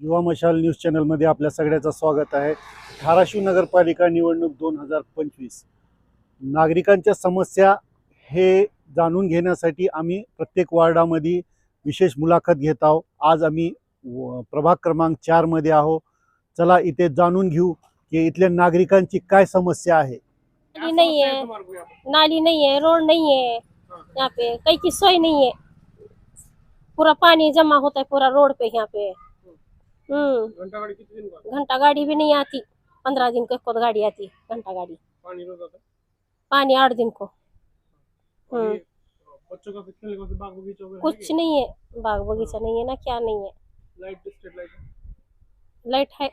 युवा मशाल न्यूज चॅनलमध्ये आपल्या सगळ्याचं स्वागत आहे. धाराशिव नगरपालिका निवडणूक दोन हजार पंचवीस. नागरिकांच्या समस्या हे जाणून घेण्यासाठी आम्ही प्रत्येक वार्डामध्ये विशेष मुलाखत घेत आहोत. आज आम्ही प्रभाग क्रमांक चारमध्ये आहोत. चला इथे जाणून घेऊ की इथल्या नागरिकांची काय समस्या आहे. नाली नहीं है नाली नहीं है रोड नहीं है यहाँ पे कहीं की सोई नहीं है पूरा पानी जमा होता है पूरा रोड पे यहाँ पे. हम्म। घंटा गाड़ी कितने दिन बाद घंटा गाड़ी भी नहीं आती. पंद्रह दिन को खुद गाड़ी आती घंटा गाड़ी पानी रोज आता पानी आठ दिन को. हम्म। बच्चों का खेलने का बाग बगीचा कुछ नहीं है बाग बगीचा नहीं है ना क्या नहीं है लाइट स्ट्रीट लाइट लाइट है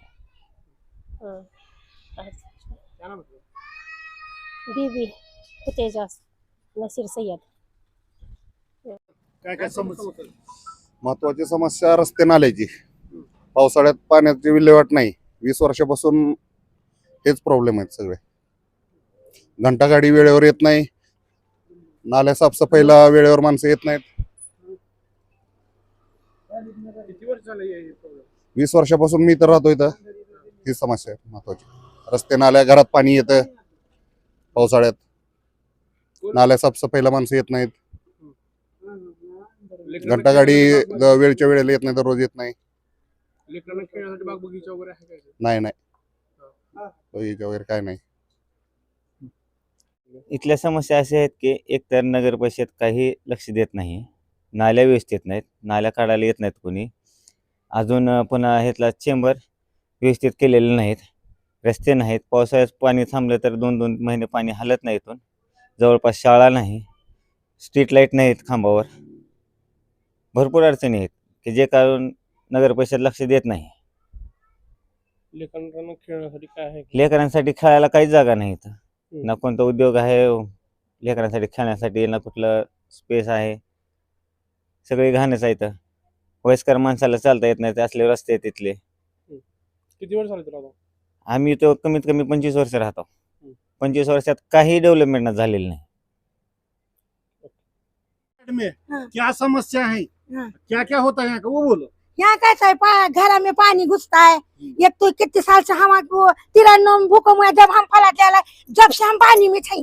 बीबी फतेजास नसीर सैयद काय काय समस्या? महत्वाची समस्या रस्ते नाल्याची. पावसाळ्यात पाण्याची विल्हेवाट नाही. वीस वर्षापासून हेच प्रॉब्लेम आहेत सगळे. घंटागाडी वेळेवर येत नाही. नाल्या साफसफाईला वेळेवर माणसं येत नाहीत. वीस वर्षापासून मी तर राहतो इथं. ही समस्या आहे महत्वाची. रस्ते नाल्या घरात पाणी येतं. पावसाळ्यात नाल्या साफसफाईला माणसं येत नाहीत. घंटागाडी द- वेळच्या वेळेला येत नाही दररोज येत नाही. लेकरांना खेळण्यासाठी बाग बगीचा वगैरे आहे काय नाही नाही. बगीचा वगैरे काय नाही. इथल्या समस्या अशा आहेत की एकतर नगर परिषद काही लक्ष देत नाही नाल्या व्यवस्थित नाहीत नाल्या काढायला येत नाहीत कोणी. अजून पुन्हा ह्यातला चेंबर व्यवस्थित केलेले नाहीत रस्ते नाहीत पावसाळ्यात पाणी थांबलं तर दोन दोन महिने पाणी हलत नाही इथून. जवळपास शाळा नाही स्ट्रीट लाइट नाहीत खांबावर. भरपूर अडचणी आहेत की जे कारण नगर परिषद लक्ष देत नाही. लेकरांना खेळण्यासाठी काय आहे लेकरांसाठी खेळायला काहीच जागा नाही इथं. ना कोणता उद्योग आहे लेकरांसाठी खेळण्यासाठी ना कुठलं स्पेस आहे. सगळी घाणच आहे इथं. वयस्कर माणसाला चालता येत नाही ते असले रस्ते आहेत तिथले. किती वर्ष झाले तुला आता? आम्ही तो कमीत कमी पंचवीस वर्ष राहतो. पंचवीस वर्षात काही डेव्हलपमेंट झालेलं नाही. में हाँ। क्या समस्या है? हाँ। क्या क्या होता है यहाँ का? वो बोलो. यहाँ कैसा है? पा, घर में पानी घुसता है। एक तो कितने साल से हम वो तिरन्नम भूकंप हुआ जब हम फला जाला जब से हम पानी में थे।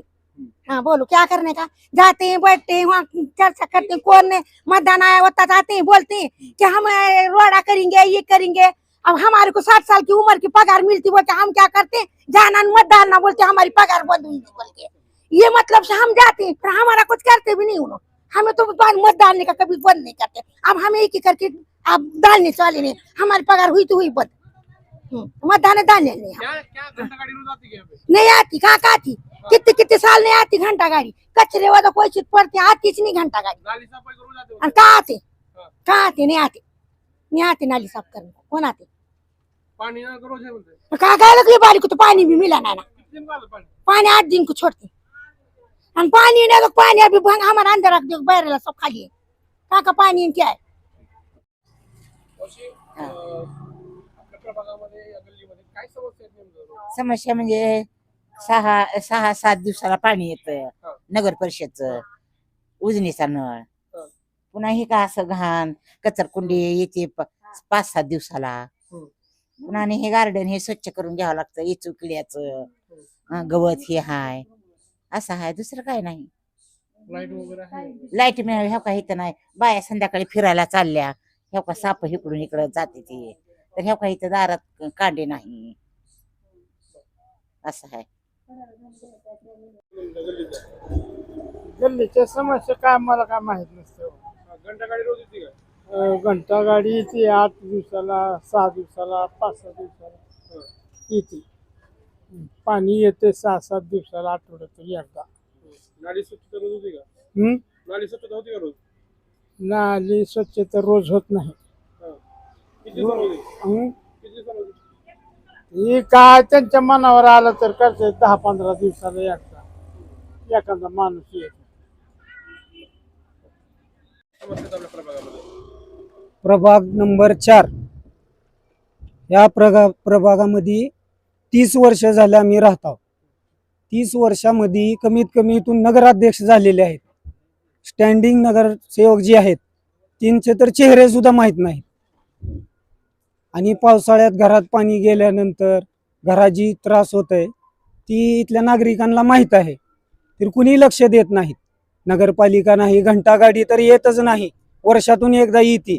हाँ बोलो क्या करने का? जाते हैं बैठते हैं वहाँ चर्चा करते हैं कौन ने मतदान आया होता जाते हैं बोलते हैं कि हम रोड़ा करेंगे ये करेंगे। अब हमारे को साठ साल की उम्र की पगार मिलती बोलते हम क्या करते? जाना मतदान ना बोलते हमारी पगार बंद हुई बोल के। ये मतलब से हम जाते हैं हमारा कुछ करते भी नहीं उन्होंने। हमें तो मत डालने का कभी बंद नहीं करते। अब हम एक ही करके अब डालने वाले नहीं। हमारी पगार हुई तो हुई बंद। हम्म, मतदान डालने नहीं हम। क्या क्या है नहीं आती कहाँ कहाँ आती? कितने कितने साल नहीं आती घंटा गाड़ी? कचरे वाला कोई चीज़ पड़ती आती नहीं घंटा गाड़ी। कहाँ आते? हाँ। कहाँ आते? नहीं आते। नहीं आते नाली साफ़ करने को। कौन आते? पानी है हैं। तो कहाँ गए लगी बारी को? तो पानी भी मिला ना पानी आठ दिन को छोड़ते। और पानी नहीं तो पानी अभी भंग हमारे अंदर रख दो बैरला सब खाली. है कहाँ का पानी क्या अशी अं, आपल्या प्रभागामध्ये या गल्लीमध्ये काय समस्या आहेत नेमकं? समस्या म्हणजे सहा सहा सात दिवसाला पाणी येतं. हा. नगर परिषदचं उजनीचा नळ. हा. पुन्हा हे का असं घाण कचरकुंडी येते प- पाच सात दिवसाला. हम्म. पुन्हा आणि हे गार्डन हे स्वच्छ करून घ्यावं लागतं इचू किड्याचं अं, गवत हे हाय. असं हाय दुसरं काय नाही. लाइट वगैरे आहे? लाइट मिळाली ह्या का इथं नाही? बाया संध्याकाळी फिरायला चालल्या. ह्या का साप इकडून इकडं जाते ते. तर ह्या का इथं दारात कांडे नाही. असं आहे. गल्लीच्या समस्या काय मला काय माहीत नसतं. घंटा गाडी रोज येते का? अं, घंटा गाडी येते आठ दिवसाला सहा दिवसाला पाच सहा दिवसाला. येते. पाणी येते सहा सात दिवसाला आठवड्यातून एकदा. नाली स्वच्छता रोज होती का? नाली स्वच्छता होती का रोज? नाली स्वच्छता रोज होत नाही. हा. किती दिवसाला होती? किती दिवसाला होती? हे काय त्यांच्या मनावर आलं तर करते दहा पंधरा दिवसाला एकदा. एखादा माणूस येत. समस्या आहेत आपल्या प्रभागामध्ये. प्रभाग नंबर चार. या प्रगा प्रभागामध्ये तीस वर्ष झाले आम्ही राहतो तीस वर्षामध्ये कमीत कमी इथून नगराध्यक्ष झालेले आहेत. स्टँडिंग नगरसेवक जे आहेत त्यांचे तर चेहरे सुद्धा माहीत नाहीत. आणि पावसाळ्यात घरात पाणी गेल्यानंतर घराची त्रास होत आहे ती इथल्या नागरिकांना माहीत आहे. तर कुणी लक्ष देत नाहीत. नगरपालिका नाही घंटागाडी तर येतच नाही. वर्षातून एकदा येते.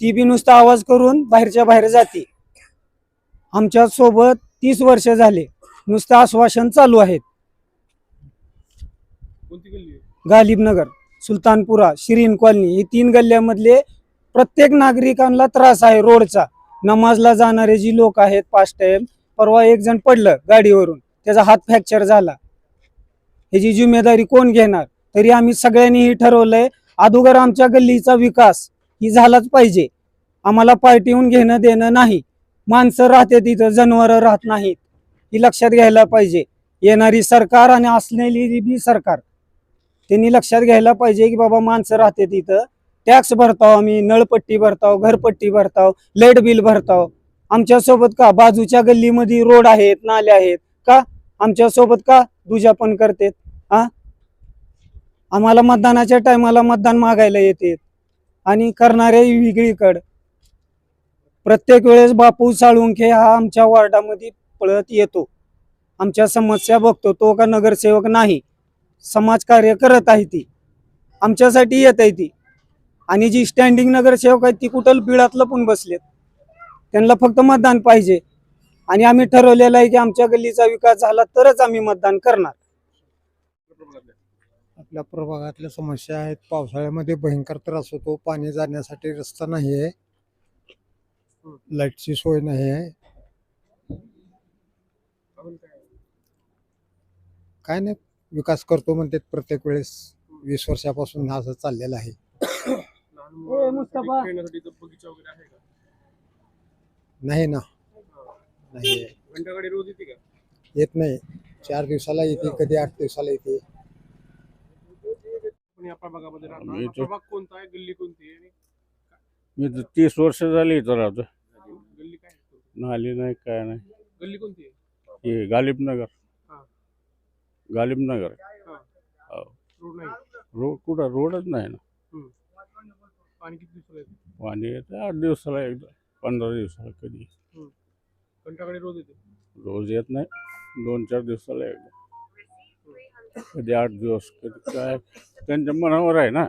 ती बी नुसता आवाज करून बाहेरच्या बाहेर जाते. आमच्यासोबत तीस वर्ष झाले. नुसतं आश्वासन चालू आहेत. कोणती गल्ली आहे? गालिबनगर सुलतानपुरा शिरीन कॉलनी ही तीन गल्ल्यामधले प्रत्येक नागरिकांना त्रास आहे रोडचा. नमाजला जाणारे जी लोक आहेत पाच टाइम परवा एक जण पडलं गाडीवरून. त्याचा हात फ्रॅक्चर झाला. ह्याची जिम्मेदारी कोण घेणार? तरी आम्ही सगळ्यांनीही ठरवलंय अगोदर आमच्या गल्लीचा विकास ही झालाच पाहिजे. आम्हाला पार्टीहून घेणं देणं नाही. माणसं राहते तिथं जनावर राहत नाहीत. ही लक्षात घ्यायला पाहिजे. येणारी सरकार आणि असलेली बी सरकार त्यांनी लक्षात घ्यायला पाहिजे की बाबा माणसं राहते तिथं. टॅक्स भरताव आम्ही नळपट्टी भरताव घरपट्टी भरताव लाइट बिल भरताव. आमच्यासोबत का? बाजूच्या गल्लीमध्ये रोड आहेत नाले आहेत. का? आमच्यासोबत का दुजापन करतेत. हा आम्हाला मतदानाच्या टायमाला मतदान मागायला येते आणि करणारे वेगळीकडं. प्रत्येक वेळेस बापू साळुंखे हा आमच्या वार्डामध्ये पळत येतो. आमच्या समस्या बघतो तो का नगरसेवक नाही. समाजकार्य करत आहे ती. आमच्यासाठी येत आहे ती. आणि जी स्टँडिंग नगरसेवक आहेत ती कुठं बिळातलं पण बसलेत. त्यांना फक्त मतदान पाहिजे. आणि आम्ही ठरवलेलं आहे की आमच्या गल्लीचा विकास झाला तरच आम्ही मतदान करणार. आपल्या प्रभागातल्या समस्या आहेत. पावसाळ्यामध्ये भयंकर त्रास होतो. पाणी जाण्यासाठी रस्ता नाही आहे लाईटची सोय नाही आहे. काय नाही विकास करतो म्हणते प्रत्येक वेळेस. वीस वर्षापासून असं चाललेलं आहे. नाही ना. नाही. रोज येते का येत नाही. चार दिवसाला येते कधी आठ दिवसाला येते. पण या प्रभागामध्ये राहता आम्ही हा इथं- प्रभाग कोणता आहे गल्ली कोणती आहे आणि मी तर तीस वर्ष झाली इथं राहतो नाली नाही काय नाही. गल्ली कोणती आहे? हे गालिबनगर. हा. गालिबनगर. रोड नाही? रोड कुठं? रोडच नाही ना. पाणी किती दिवसाला येते? पाणी येतं आठ दिवसाला एकदा पंधरा दिवसाला कधी. घंटागाडी रोज येते? रोज येत नाही. दोन चार दिवसाला एकदा. कधी आठ दिवस कधी काय? त्यांच्या मनावर आहे ना.